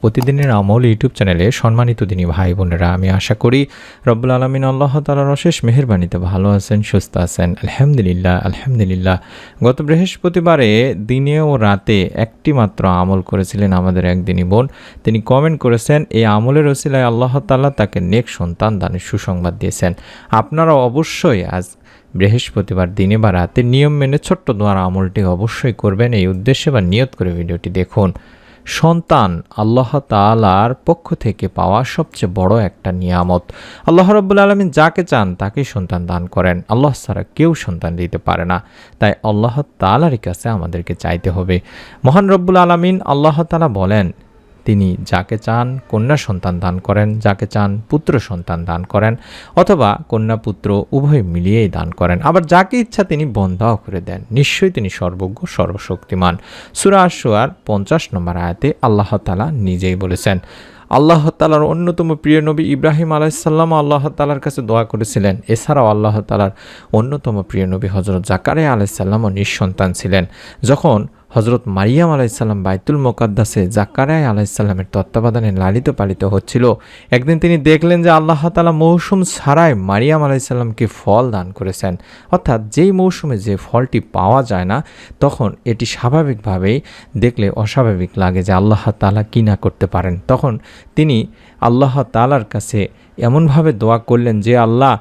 প্রতিদিনের আমল ইউটিউব চ্যানেলে সম্মানিত দিনী ভাই বোনেরা, আমি আশা করি রব্বুল আলমিন আল্লাহ তালার অশেষ মেহরবানিতে ভালো আছেন, সুস্থ আছেন। আলহামদুলিল্লাহ আলহামদুলিল্লাহ। গত বৃহস্পতিবারে দিনে ও রাতে একটি মাত্র আমল করেছিলেন আমাদের একদিনই বোন। তিনি কমেন্ট করেছেন, এই আমলের ওসিলায় আল্লাহ তাল্লাহ তাকে নেক সন্তান দানের সুসংবাদ দিয়েছেন। আপনারা অবশ্যই আজ বৃহস্পতিবার দিনে বা রাতে নিয়ম মেনে ছোট্ট দোয়ার আমলটি অবশ্যই করবেন। এই উদ্দেশ্যে বা নিয়ত করে ভিডিওটি দেখুন। সন্তান আল্লাহ তালার পক্ষ থেকে পাওয়া সবচেয়ে বড় একটা নিয়ামত। আল্লাহ রব্বুল আলমিন যাকে চান তাকে সন্তান দান করেন। আল্লাহ ছাড়া কেউ সন্তান দিতে পারে না। তাই আল্লাহ তালারই কাছে আমাদেরকে চাইতে হবে। মহান রব্বুল আলমিন আল্লাহ তালা বলেন তিনি যাকে চান কন্যা সন্তান দান করেন, যাকে চান পুত্র সন্তান দান করেন, অথবা কন্যা পুত্র উভয় মিলিয়েই দান করেন। আবার যাকে ইচ্ছা তিনি বন্ধাও করে দেন। নিশ্চয়ই তিনি সর্বজ্ঞ, সর্বশক্তিমান। সুরা আশুয়ার পঞ্চাশ নম্বর আয়াতে আল্লাহ তালা নিজেই বলেছেন, আল্লাহ তালার অন্যতম প্রিয় নবী ইব্রাহিম আলাইসাল্লাম আল্লাহ তালার কাছে দোয়া করেছিলেন। এছাড়াও আল্লাহ তালার অন্যতম প্রিয় নবী হজরত জাকারিয়া আলাইসাল্লামও নিঃসন্তান ছিলেন। যখন হজরত মারিয়াম আলাইসাল্লাম বাইতুল মোকাদ্দাসে জাকারায় আলাইসাল্লামের তত্ত্বাবধানে লালিত পালিত হচ্ছিল। একদিন তিনি দেখলেন যে আল্লাহ তালা মৌসুম ছাড়াই মারিয়াম আলাইসাল্লামকে ফল দান করেছেন। অর্থাৎ যেই মৌসুমে যে ফলটি পাওয়া যায় না, তখন এটি স্বাভাবিকভাবেই দেখলে অস্বাভাবিক লাগে যে আল্লাহ তালা কি না করতে পারেন। তখন তিনি আল্লাহ তালার কাছে এমনভাবে দোয়া করলেন যে, আল্লাহ,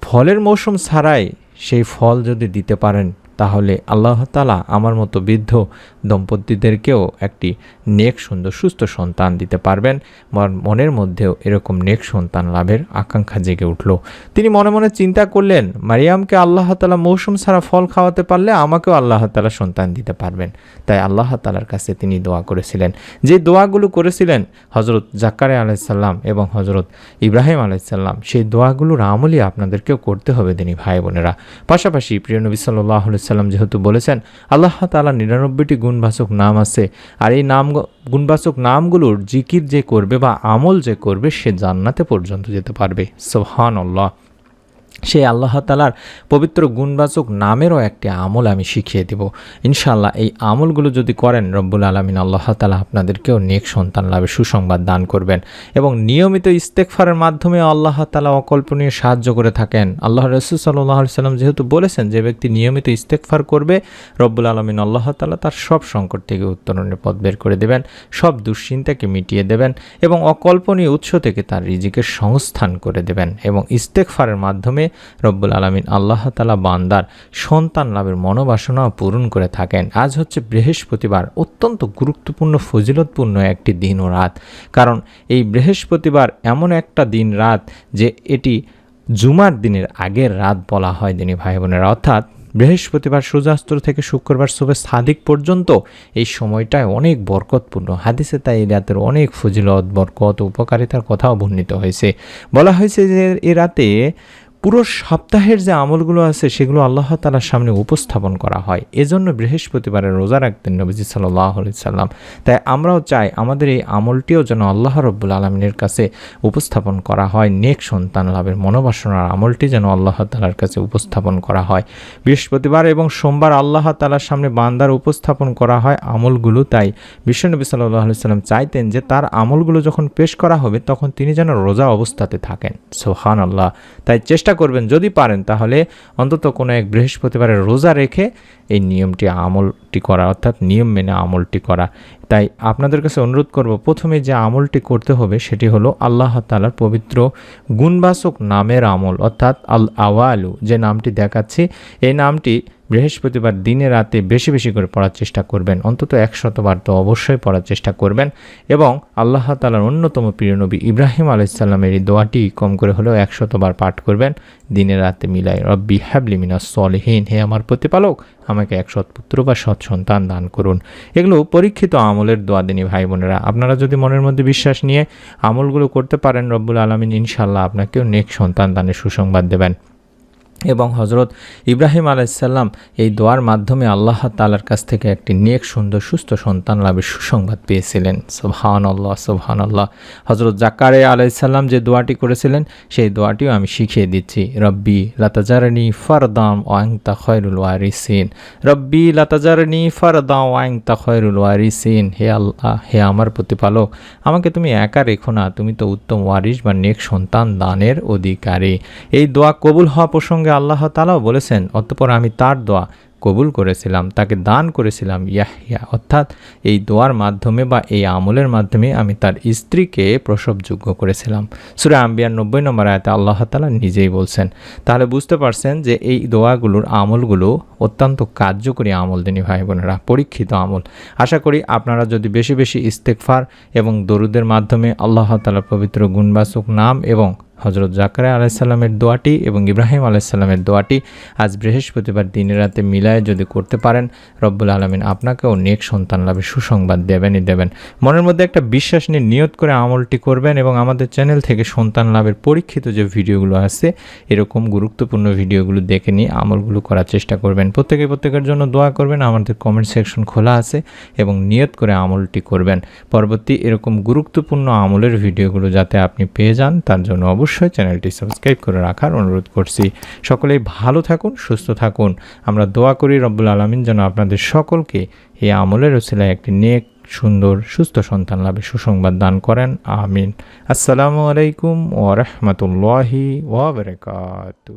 ফলের মৌসুম ছাড়াই সেই ফল যদি দিতে পারেন তাহলে আল্লাহ তালা আমার মতো বৃদ্ধ দম্পতিদেরকেও একটি নেক, সুন্দর, সুস্থ সন্তান দিতে পারবেন। মনের মধ্যেও এরকম নেক সন্তান লাভের আকাঙ্ক্ষা জেগে উঠল। তিনি মনে মনে চিন্তা করলেন, মারিয়ামকে আল্লাহ তালা মৌসুম ছাড়া ফল খাওয়াতে পারলে আমাকেও আল্লাহ তালা সন্তান দিতে পারবেন। তাই আল্লাহ তালার কাছে তিনি দোয়া করেছিলেন। যে দোয়াগুলো করেছিলেন হজরত জাকারে আলাইসাল্লাম এবং হজরত ইব্রাহিম আলাইসাল্লাম সেই দোয়াগুলোর আমলই আপনাদেরকেও করতে হবে তিনি ভাই বোনেরা। পাশাপাশি প্রিয় নবী সাল্লাহ সাল্লাম যেহেতু বলেছেন, আল্লাহ তালা নিরানব্বইটি গুণবাচক নাম আছে। আর এই নাম, গুণবাচক নামগুলোর জিকির যে করবে বা আমল যে করবে সে জান্নাতে পর্যন্ত যেতে পারবে। সোহান আল্লাহ সেই আল্লাহ তালার পবিত্র গুণবাচক নামেরও একটি আমল আমি শিখিয়ে দেব। ইনশাল্লাহ এই আমলগুলো যদি করেন, রব্বুল আলমিন আল্লাহ তালা আপনাদেরকেও নেক সন্তান লাভে সুসংবাদ দান করবেন এবং নিয়মিত ইস্তেকফারের মাধ্যমে আল্লাহ তালা অকল্পনীয় সাহায্য করে থাকেন। আল্লাহ রসুল সাল্লাহ সাল্লাম যেহেতু বলেছেন যে ব্যক্তি নিয়মিত ইস্তেকফার করবে, রব্বুল আলমিন আল্লাহ তালা তার সব সংকট থেকে উত্তরণের পথ বের করে দেবেন, সব দুশ্চিন্তাকে মিটিয়ে দেবেন এবং অকল্পনীয় উৎস থেকে তার রিজিকের সংস্থান করে দেবেন এবং ইস্তেকফারের মাধ্যমে রব্বুল আলমিন আল্লাহ তালা বান্দার সন্তান লাভের মনোবাসনা পূরণ করে থাকেন। আজ হচ্ছে বৃহস্পতিবার, অত্যন্ত গুরুত্বপূর্ণ, ফজিলতপূর্ণ একটি দিন ও রাত। কারণ এই বৃহস্পতিবার এমন একটা দিন রাত যে এটি জুমার দিনের আগের রাত বলা হয়, দিনী ভাই বোনেরা অর্থাৎ বৃহস্পতিবার সূর্যাস্ত থেকে শুক্রবার শুভে সাদিক পর্যন্ত এই সময়টায় অনেক বরকতপূর্ণ। হাদিসে তাই এই রাতের অনেক ফজিলত, বরকত, উপকারিতার কথাও বর্ণিত হয়েছে। বলা হয়েছে যে এ রাতে পুরো সপ্তাহের যে আমলগুলো আছে, সেগুলো আল্লাহ তালার সামনে উপস্থাপন করা হয়। এজন্য বৃহস্পতিবারে রোজা রাখতেন নবীজি সাল্লাহ সাল্লাম। তাই আমরাও চাই আমাদের এই আমলটিও যেন আল্লাহ রব্বুল আলমিনের কাছে উপস্থাপন করা হয়। নেক সন্তান লাভের মনোবাসনার আমলটি যেন আল্লাহ তালার কাছে উপস্থাপন করা হয়। বৃহস্পতিবার এবং সোমবার আল্লাহ তালার সামনে বান্দার উপস্থাপন করা হয় আমলগুলো। তাই বিশ্বনবী সাল্লাহ সাল্লাম চাইতেন যে তার আমলগুলো যখন পেশ করা হবে, তখন তিনি যেন রোজা অবস্থাতে থাকেন। সোহান আল্লাহ তাই চেষ্টা করবেন যদি পারেন, তাহলে অন্তত কোনো এক বৃহস্পতিবারের রোজা রেখে এই নিয়মটি আমলটি করা, অর্থাৎ নিয়ম মেনে আমলটি করা। তাই আপনাদের কাছে অনুরোধ করব, প্রথমে যে আমলটি করতে হবে সেটি হলো আল্লাহ তালার পবিত্র গুণবাচক নামের আমল, অর্থাৎ আল আওয়ালু যে নামটি দেখাচ্ছি, এই নামটি বৃহস্পতিবার দিনে রাতে বেশি বেশি করে পড়ার চেষ্টা করবেন, অন্তত একশতবার তো অবশ্যই পড়ার চেষ্টা করবেন এবং আল্লাহ তালার অন্যতম প্রিয় নবী ইব্রাহিম আলাইসাল্লামের এই দোয়াটি কম করে হলেও একশতবার পাঠ করবেন। দিনে রাতে মিলাই রব্বি হ্যাবলি মিনা সলহীন, হে আমার প্রতিপালক, আমাকে এক সৎপুত্র বা সৎ সন্তান দান করুন। এগুলো পরীক্ষিত আমলের দোয়া দিনী ভাই বোনেরা। আপনারা যদি মনের মধ্যে বিশ্বাস নিয়ে আমলগুলো করতে পারেন রব্বুল আলমিন ইনশাল্লাহ আপনাকেও নেক সন্তান দানের সুসংবাদ দেবেন। এবং হজরত ইব্রাহিম আলাইসাল্লাম এই দোয়ার মাধ্যমে আল্লাহ তালার কাছ থেকে একটি নেক, সুন্দর, সুস্থ সন্তান লাভের সুসংবাদ পেয়েছিলেন। সোহান আল্লাহ সোহান আল্লাহ হজরত জাকারে আলাইসাল্লাম যে দোয়াটি করেছিলেন, সেই দোয়াটিও আমি শিখিয়ে দিচ্ছি। রব্বি লাতাজারনি ফরদাম ওয়াং তা খয়রুল ওয়ারিসিন। রব্বি লাতাজারনি ফরদাম ওয়াং তা খয়রুল ওয়ারিসিন। হে আল্লাহ, হে আমার প্রতিপালক, আমাকে তুমি একা রেখো না। তুমি তো উত্তম ওয়ারিস বা নেক সন্তান দানের অধিকারী। এই দোয়া কবুল হওয়া প্রসঙ্গে আল্লাহ তালাও বলেছেন, অতঃপর আমি তার দোয়া কবুল করেছিলাম, তাকে দান করেছিলাম ইয়াহিয়া অর্থাৎ এই দোয়ার মাধ্যমে বা এই আমলের মাধ্যমে আমি তার স্ত্রীকে প্রসবযোগ্য করেছিলাম। সুরে আম্বিয়ার নব্বই নম্বর আয়তে আল্লাহ তালা নিজেই বলছেন, তাহলে বুঝতে পারছেন যে এই দোয়াগুলোর আমলগুলো অত্যন্ত কার্যকরী আমল, দিনী ভাই বোনেরা পরীক্ষিত আমল। আশা করি আপনারা যদি বেশি বেশি ইস্তেকফার এবং দরুদের মাধ্যমে আল্লাহ তালা পবিত্র গুণবাচক নাম এবং হজরত জাকারিয়া আলাইসাল্লামের দোয়াটি এবং ইব্রাহিম আলাইসাল্লামের দোয়াটি আজ বৃহস্পতিবার দিনের রাতে মিলায় যদি করতে পারেন, রব্বুল আলমিন আপনাকেও নেক সন্তান লাভের সুসংবাদ দেবেনই দেবেন। মনের মধ্যে একটা বিশ্বাস নিয়ে নিয়ত করে আমলটি করবেন এবং আমাদের চ্যানেল থেকে সন্তান লাভের পরীক্ষিত যে ভিডিওগুলো আছে, এরকম গুরুত্বপূর্ণ ভিডিওগুলো দেখে নিয়ে আমলগুলো করার চেষ্টা করবেন। প্রত্যেকে প্রত্যেকের জন্য দোয়া করবেন, আমাদের কমেন্ট সেকশন খোলা আছে এবং নিয়ত করে আমলটি করবেন। পরবর্তী এরকম গুরুত্বপূর্ণ আমলের ভিডিওগুলো যাতে আপনি পেয়ে যান, তার জন্য অবশ্যই চ্যানেলটি সাবস্ক্রাইব করে রাখার অনুরোধ করছি। সকলেই ভালো থাকুন, সুস্থ থাকুন। আমরা দোয়া করি রব্বুল আলমিন যেন আপনাদের সকলকে এই আমলের ওসিলায় একটি নেক, সুন্দর, সুস্থ সন্তান লাভে সুসংবাদ দান করেন। আমিন। আসসালামু আলাইকুম ওরহমতুল্লাহি ওবরকাতু